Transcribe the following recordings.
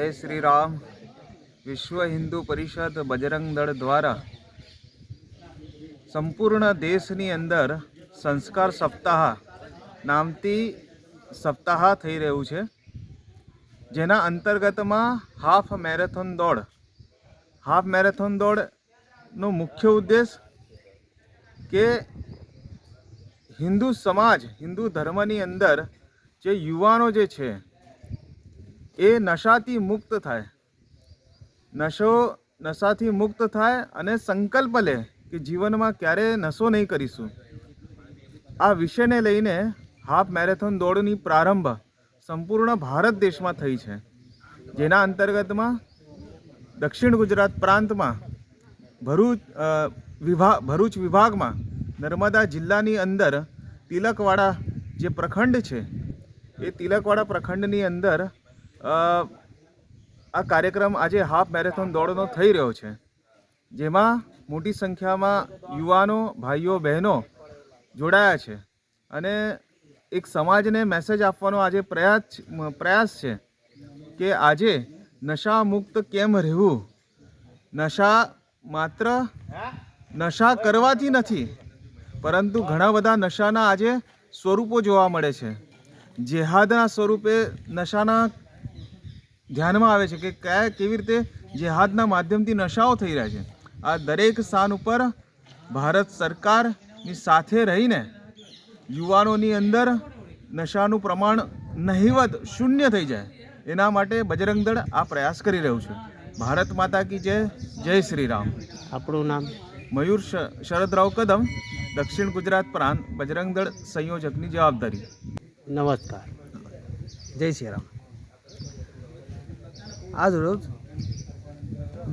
જય શ્રી રામ વિશ્વ હિન્દુ પરિષદ બજરંગ દળ દ્વારા સંપૂર્ણ દેશની અંદર સંસ્કાર સપ્તાહ નામથી સપ્તાહ થઈ રહ્યું છે. જેના અંતર્ગતમાં હાફ મેરેથોન દોડ, હાફ મેરેથોન દોડનો મુખ્ય ઉદ્દેશ કે હિન્દુ સમાજ, હિન્દુ ધર્મની અંદર જે યુવાનો જે છે એ નશાથી મુક્ત થાય. નશો નશાથી મુક્ત થાય અને સંકલ્પ લે કે જીવનમાં ક્યારેય નશો નહીં કરીશું. આ વિષયને લઈને હાફ મેરેથોન દોડની પ્રારંભ સંપૂર્ણ ભારત દેશમાં થઈ છે. જેના અંતર્ગતમાં દક્ષિણ ગુજરાત પ્રાંતમાં ભરૂચ વિભાગ ભરૂચ વિભાગમાં નર્મદા જિલ્લાની અંદર તિલકવાડા જે પ્રખંડ છે, એ તિલકવાડા પ્રખંડની અંદર આ કાર્યક્રમ આજે હાફ મેરેથોન દોડનો થઈ રહ્યો છે, જેમાં મોટી સંખ્યામાં યુવાનો, ભાઈઓ, બહેનો જોડાયા છે અને એક સમાજને મેસેજ આપવાનો આજે પ્રયાસ પ્રયાસ છે કે આજે નશા મુક્ત કેમ રહેવું? નશા માત્ર નશા કરવાથી નથી, પરંતુ ઘણા બધા નશાના આજે સ્વરૂપો જોવા મળે છે. જેહાદના સ્વરૂપે નશાના ધ્યાનમાં આવે છે કે કયા કેવી રીતે જેહાદના માધ્યમથી નશાઓ થઈ રહ્યા છે. આ દરેક સ્થાન ઉપર ભારત સરકારની સાથે રહીને યુવાનોની અંદર નશાનું પ્રમાણ નહિવત શૂન્ય થઈ જાય. એના માટે બજરંગ દળ આ પ્રયાસ કરી રહ્યું છે. ભારત માતા કી જય જય શ્રી રામ. આપણું નામ? મયુર શ- શરદરાવ કદમ દક્ષિણ ગુજરાત પ્રાંત બજરંગ દળ સંયોજકની જવાબદારી. નમસ્કાર. જય શ્રી રામ. આજ રોજ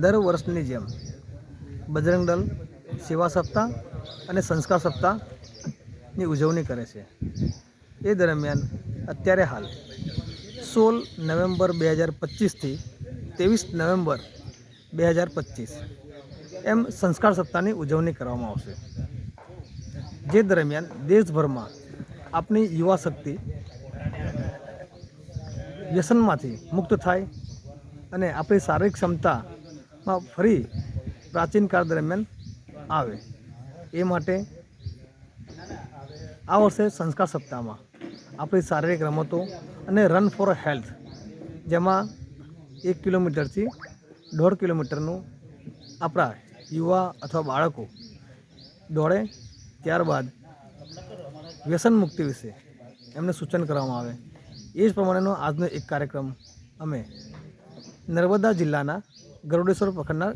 દર વર્ષની જેમ બજરંગ દળ સેવા સપ્તાહ અને સંસ્કાર સપ્તાહની ઉજવણી કરે છે. એ દરમિયાન અત્યારે હાલ સોળ નવેમ્બર બે હજાર પચીસથી ત્રેવીસ નવેમ્બર બે હજાર પચીસ એમ સંસ્કાર સપ્તાહની ઉજવણી કરવામાં આવશે. જે દરમિયાન દેશભરમાં આપણી યુવા શક્તિ વ્યસનમાંથી મુક્ત થાય અને આપણી શારીરિક ક્ષમતામાં ફરી પ્રાચીન કાળ દરમિયાન આવે. એ માટે આ વર્ષે સંસ્કાર સપ્તાહમાં આપણી શારીરિક રમતો અને રન ફોર હેલ્થ જેમાં એક કિલોમીટરથી દોઢ કિલોમીટરનું આપણા યુવા અથવા બાળકો દોડે ત્યારબાદ વ્યસન મુક્તિ વિશે એમને સૂચન કરવામાં આવે. એ જ પ્રમાણેનો આજનો એક કાર્યક્રમ અમે નર્મદા જિલ્લાના ગરુડેશ્વર પ્રખંડના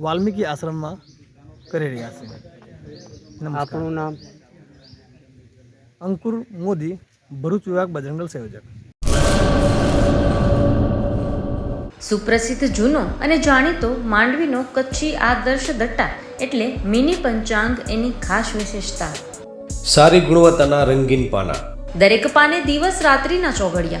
વાલ્મીકી આશ્રમમાં કરી રહ્યા છે. આપણું નામ? અંકુર મોદી ભરૂચ વિભાગ બજરંગલ સંયોજક. સુપ્રસિદ્ધ જૂનો અને જાણીતો માંડવીનો કચ્છી આદર્શ દટ્ટા એટલે મિની પંચાંગ એની ખાસ વિશેષતા. સારી ગુણવત્તાના રંગીન પાના. દરેક પાને દિવસ રાત્રિના ચોઘડિયા.